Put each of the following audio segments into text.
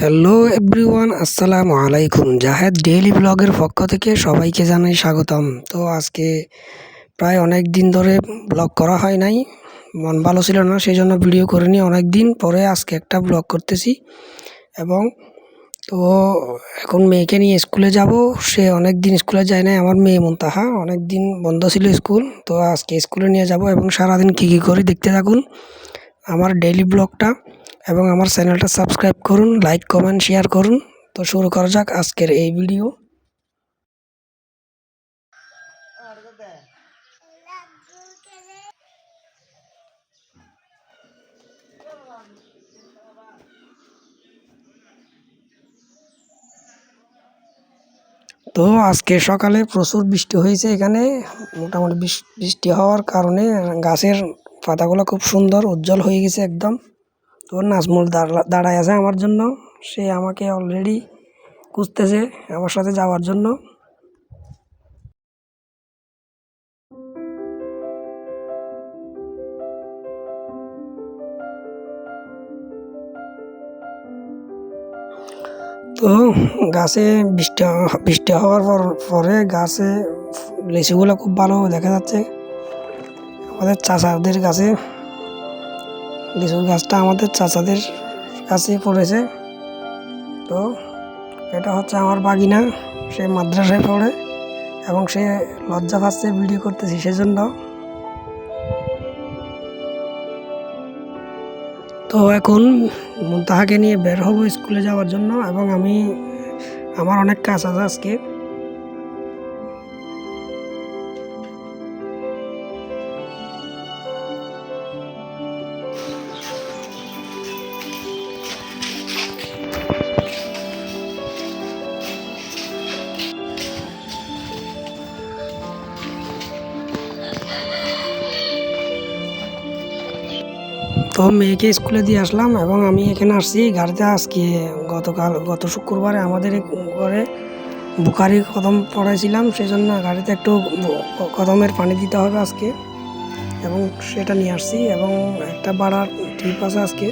Hello everyone, আসসালামু আলাইকুম। Zahed daily ব্লগের পক্ষ থেকে সবাইকে জানাই স্বাগতম। তো আজকে প্রায় অনেক দিন ধরে ব্লগ করা হয় নাই, মন ভালো ছিল না সেই জন্য ভিডিও করিনি। অনেক দিন পরে আজকে একটা ব্লগ করতেছি এবং তো এখন মেয়েকে নিয়ে স্কুলে যাব। সে অনেক দিন স্কুলে যায় নাই, আমার মেয়ে মন্তাহা। অনেক দিন বন্ধ ছিল স্কুল, তো আজকে স্কুলে নিয়ে যাব এবং সারাদিন কী কী করি দেখতে থাকুন। আমার ডেইলি ব্লগটা এবং আমার চ্যানেলটা সাবস্ক্রাইব করুন, লাইক, কমেন্ট, শেয়ার করুন। তো শুরু করা যাক আজকের এই ভিডিও। তো আজকে সকালে প্রচুর বৃষ্টি হয়েছে এখানে। মোটামুটি বৃষ্টি হওয়ার কারণে গাছের পাতাগুলো খুব সুন্দর, উজ্জ্বল হয়ে গেছে একদম। তো নাজমুল দাঁড়া দাঁড়ায় আছে আমার জন্য। সে আমাকে অলরেডি খুঁজতেছে আমার সাথে যাওয়ার জন্য। তো গাছে বৃষ্টি বৃষ্টি হওয়ার পর পরে গাছে লিচুগুলো খুব ভালো দেখা যাচ্ছে। আমাদের চাচাদের গাছে লিচুর গাছটা আমাদের চাচাদের কাছে পড়েছে। তো এটা হচ্ছে আমার বাগিনা, সে মাদ্রাসায় পড়ে এবং সে লজ্জা পাচ্ছে ভিডিও করতেছি সেজন্য। তো এখন তাহাকে নিয়ে বের হব স্কুলে যাওয়ার জন্য এবং আমি, আমার অনেক কাজ আছে আজকে। তো মেয়েকে স্কুলে দিয়ে আসলাম এবং আমি এখানে আসছি। গাড়িতে আজকে গতকাল, গত শুক্রবারে আমাদের ঘরে বুকারি কদম পড়াইছিলাম সেই জন্য গাড়িতে একটু কদমের পানি দিতে হবে আজকে এবং সেটা নিয়ে আসছি এবং একটা বাড়ার ট্রিপ আছে আজকে।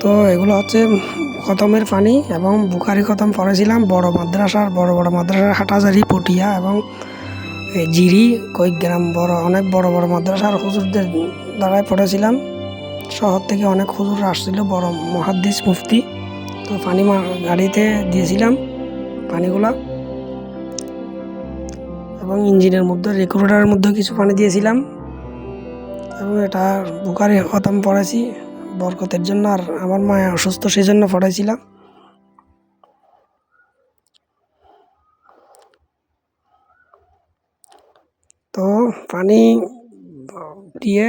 তো এগুলো হচ্ছে খতমের পানি এবং বুখারি খতম পড়েছিলাম, বড় মাদ্রাসার, বড় বড় মাদ্রাসার হাটাজারি পটিয়া এবং জিরি গ্রাম বড়, অনেক বড় বড় মাদ্রাসার হুজুরদের দ্বারাই পড়েছিলাম। শহর থেকে অনেক হুজুর আসছিল, বড় মহাদ্দিস মুফতি। তো পানি গাড়িতে দিয়েছিলাম পানিগুলা এবং ইঞ্জিনের মধ্যে, রেকর্ডারের মধ্যে কিছু পানি দিয়েছিলাম। এবং এটা বুখারি খতম পড়েছি। বরকতের জন্য আর আমার মা অসুস্থ সেই জন্য পড়াইছিলাম। তো পানি দিয়ে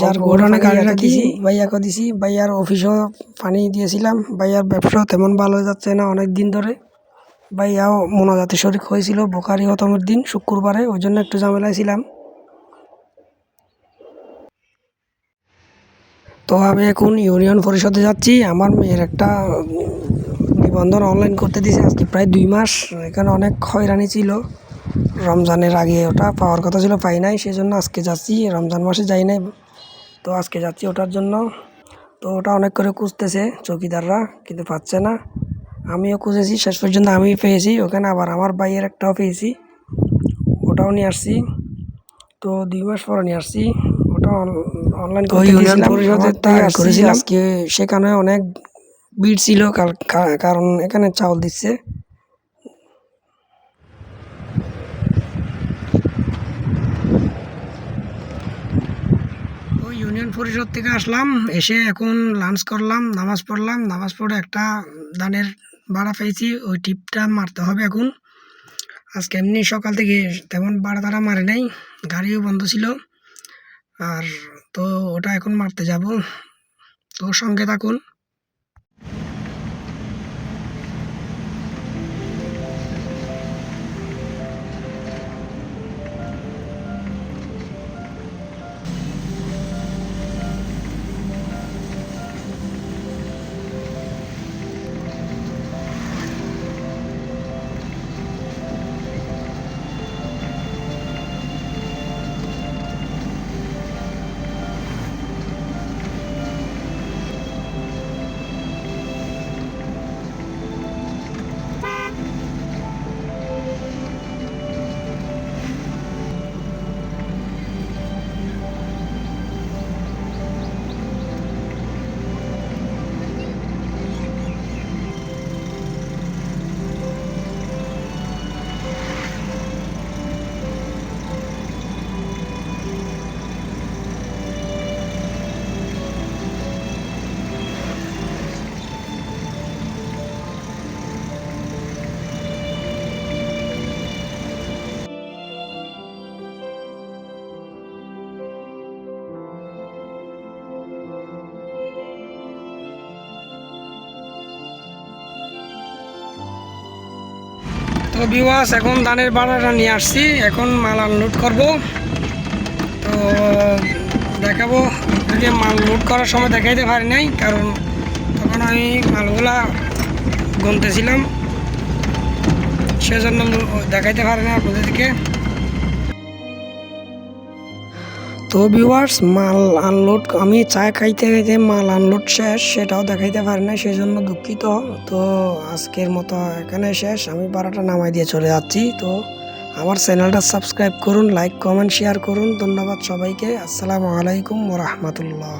যার গোডানে গাড়ি রাখিছি ভাইয়াকে দিছি ভাইয়ার অফিসও পানি দিয়েছিলাম। ভাইয়ার ব্যবসা তেমন ভালো যাচ্ছে না অনেক দিন ধরে। ভাইয়াও মোনাজাতে শরিক হয়েছিল বোকারি হতমের দিন শুক্রবারে ওই জন্য একটু ঝামেলায় ছিলাম। তো আমি এখন ইউনিয়ন পরিষদে যাচ্ছি। আমার মেয়ের একটা নিবন্ধন অনলাইন করতে দিয়েছে আজকে প্রায় দুই মাস। এখানে অনেক হয়রানি ছিল। রমজানের আগে ওটা পাওয়ার কথা ছিল, পাই নাই। সেই জন্য আজকে যাচ্ছি। রমজান মাসে যাই নাই। তো আজকে যাচ্ছি ওটার জন্য। তো ওটা অনেক করে খুঁজতেছে চৌকিদাররা, কিন্তু পাচ্ছে না। আমিও খুঁজেছি, শেষ পর্যন্ত আমি পেয়েছি। ওখানে আবার আমার ভাইয়ের একটাও পেয়েছি। ওটাও নিয়ে আসছি। তো দুই মাস পরে নিয়ে আসছি। ওটা অনলাইন ইউনিয়ন পরিষদের করেছিলাম। আজকে সেখানে অনেক ভিড় ছিল কারণ এখানে চাউল দিচ্ছে। ইউনিয়ন পরিষদ থেকে আসলাম এসে এখন লাঞ্চ করলাম নামাজ পড়লাম। নামাজ পড়ে একটা দানের ভাড়া পেয়েছি ওই টিপটা মারতে হবে এখন। আজকে এমনি সকাল থেকে তেমন ভাড়া তাড়া মারে নাই গাড়িও বন্ধ ছিল। আর তো ওটা এখন মারতে যাব। তো সঙ্গে থাকুন। তো বিওয়াস এখন ধানের বাড়াটা নিয়ে আসছি। এখন মাল আনলোড করব। তো দেখাবো যদি মাল লোড করার সময় দেখাইতে পারি নাই, কারণ তখন আমি মালগুলা গুনতেছিলাম। সেজন্য দেখাইতে পারি না আপনাদেরকে। তো ভিউয়ার্স মাল আনলোড আমি চা খাইতে খাইতে মাল আনলোড শেষ, সেটাও দেখাইতে পারি না সেই জন্য দুঃখিত। তো আজকের মতো এখানে শেষ, আমি বারোটা নামাই দিয়ে চলে যাচ্ছি। তো আমার চ্যানেলটা সাবস্ক্রাইব করুন লাইক কমেন্ট শেয়ার করুন। ধন্যবাদ সবাইকে। আসসালামু আলাইকুম রহমতুল্লাহ।